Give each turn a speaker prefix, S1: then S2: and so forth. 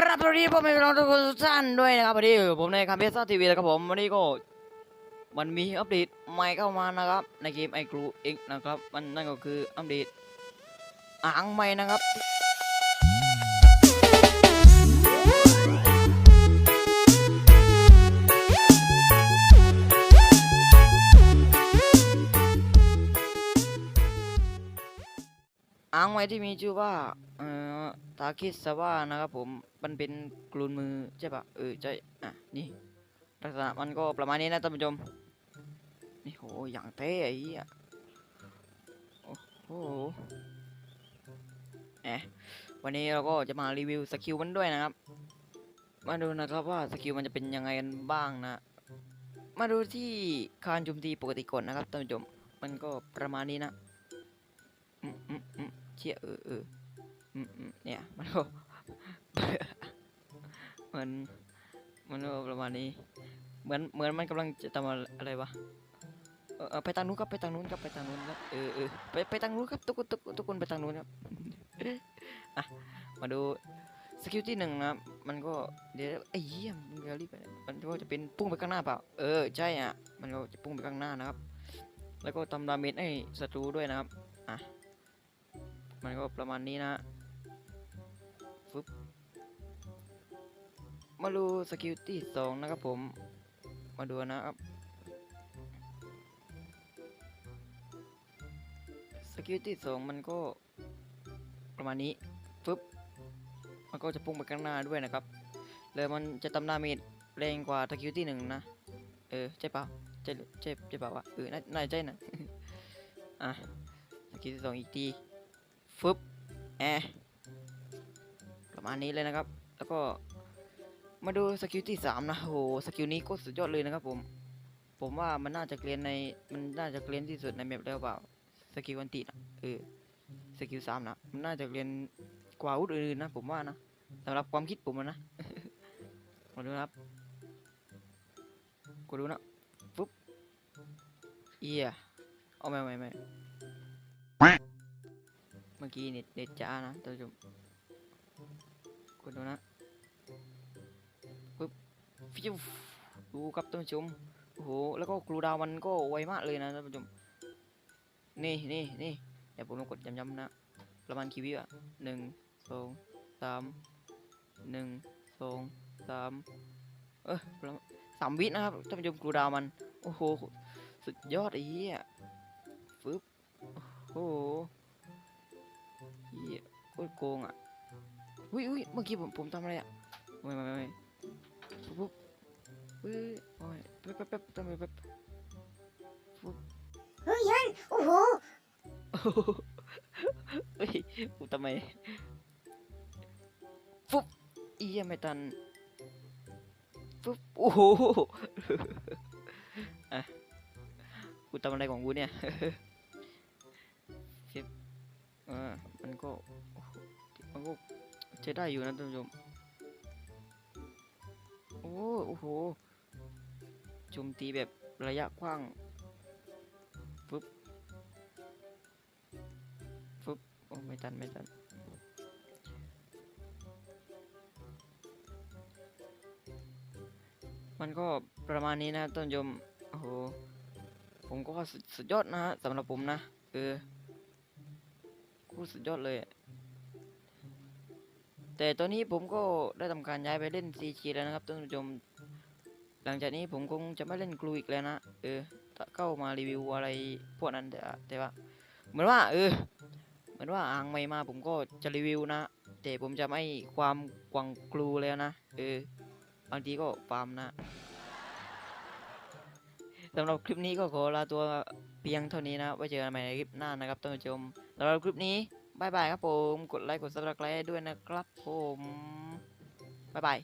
S1: ครับสวัสดีผมเป็นน้องทุกคนทุกท่านด้วยนะครับวันนี้ผมในคัมเพสซ่าทีวีนะครับผมวันนี้ก็มันมีอัปเดตใหม่เข้ามานะครับ ในเกมไอกรูเอ็กนะครับมันนั่นก็คืออัปเดตอ่างใหม่นะครับ อ่างใหม่ที่มีชื่อว่าเอ่อทาคิสวานะครับผมมันเป็นกลูนมือใช่ปะเออใช่อะนี่ลักษณะมันก็ประมาณนี้นะท่านผู้ชมนี่โหอย่างเท่ไอ้เหี้ยโอ้โหแอะวันนี้เราก็จะมารีวิวสกิลมันด้วยนะครับ มาดูนะครับว่าสกิลมันจะเป็นยังไงกันบ้างนะ มาดูที่การโจมตีปกติก่อนนะครับท่านผู้ชมมันก็ประมาณนี้นะ เชี่ยเออเอออืมอืมเนี่ยมันก็มันมันก็ประมาณนี้ เหมือนเหมือนมันกำลังจะทำอะไรวะเออเออไปทางนู้นครับไปทางนู้นครับไปทางนู้นครับเออเออไปไปทางนู้นครับทุกคนทุกคนทุกคนไปทางนู้นครับอะมาดูสกิลที่หนึ่งนะครับมันก็เดี๋ยวไอ้เหี้ยมันจะรีบไปไหนมันก็จะเป็นพุ่งไปข้างหน้าเปล่าเออใช่อะมันก็จะพุ่งไปข้างหน้านะครับ แล้วก็ทำดาเมจให้ศัตรูด้วยนะครับอะ มันก็ประมาณนี้นะฟึบมาดูสกิลที่สองนะครับผม มาดูนะครับ สกิลที่สองมันก็ประมาณนี้ฟึบมันก็จะพุ่งไปข้างหน้าด้วยนะครับ เลยมันจะทำดาเมจแรงกว่าสกิลที่หนึ่งนะ เออใช่เปล่าใช่ใช่ใช่เปล่าวะเออน่าน่าจะใช่นะ อะสกิลที่สองอีกที ฟึบแอประมาณนี้เลยนะครับ แล้วก็มาดูสกิลที่สามนะโหสกิลนี้ก็สุดยอดเลยนะครับผม ผมว่ามันน่าจะเกรียนในมันน่าจะเกรียนที่สุดในแมปแล้วเปล่าสกิลวันตินะเออสกิลสามนะมันน่าจะเกรียนกว่าอาวุธอื่นๆนะผมว่านะสำหรับความคิดผมนะมาดูนะครับกูดูนะปุ๊บเอียเอาไม่ไม่ไม่ เมื่อกี้เน็ตเน็ตจ้านะท่านผู้ชมกดดูนะปุ๊บฟิวดูครับท่านผู้ชมโอ้โหแล้วก็ครูดาวมันก็ไวมากเลยนะท่านผู้ชมนี่นี่นี่เดี๋ยวผมลองกดย้ำๆนะประมาณกี่วิอะหนึ่งสองสามหนึ่งสองสามเออประมาณสามวินะครับท่านผู้ชมครูดาวมัน โอ้โห สุดยอดไอ้เหี้ยฟึบโอ้โห ตรโกงอะอุ้ยอุ้ยเมื่อกี้ผมผมทำอะไรอะไม่ไม่ไม่ไม่ปุ๊บปุ๊บเฮ้ยโอ้ยแป๊บแป๊บแป๊บทำไมแป๊บ
S2: เฮ้ยยันโอ้โห
S1: เฮ้ยกูทำไมฟุบอียไม่ทันฟุบโอ้โหอะกูทำอะไรของกูเนี่ยฟิบอ่ามันก็โอ้โห มันก็ใช้ได้อยู่นะท่านผู้ชม โอ้โอ้โหโจมตีแบบระยะกว้างฟึบฟึบโอ้ไม่ทันไม่ทันมันก็ประมาณนี้นะต้นยมโอ้โหผมก็สุดสุดยอดนะฮะสำหรับผมนะ เออกูสุดยอดเลย แต่ตอนนี้ผมก็ได้ทำการย้ายไปเล่นซีจีแล้วนะครับท่านผู้ชม หลังจากนี้ผมคงจะไม่เล่นกลูอีกแล้วนะ เออเข้ามารีวิวอะไรพวกนั้นแต่แต่ว่า เหมือนว่า เออ เหมือนว่าอ่างใหม่มาผมก็จะรีวิวนะ แต่ผมจะไม่ความกวังกลูแล้วนะ เออบางทีก็ฟาร์มนะสำหรับคลิปนี้ก็ขอลาตัวเพียงเท่านี้นะ ไว้เจอกันใหม่ในคลิปหน้านะครับท่านผู้ชมสำหรับคลิปนี้ บายบายครับผม กดไลค์ กดซับสไครต์ด้วยนะครับผมบายบาย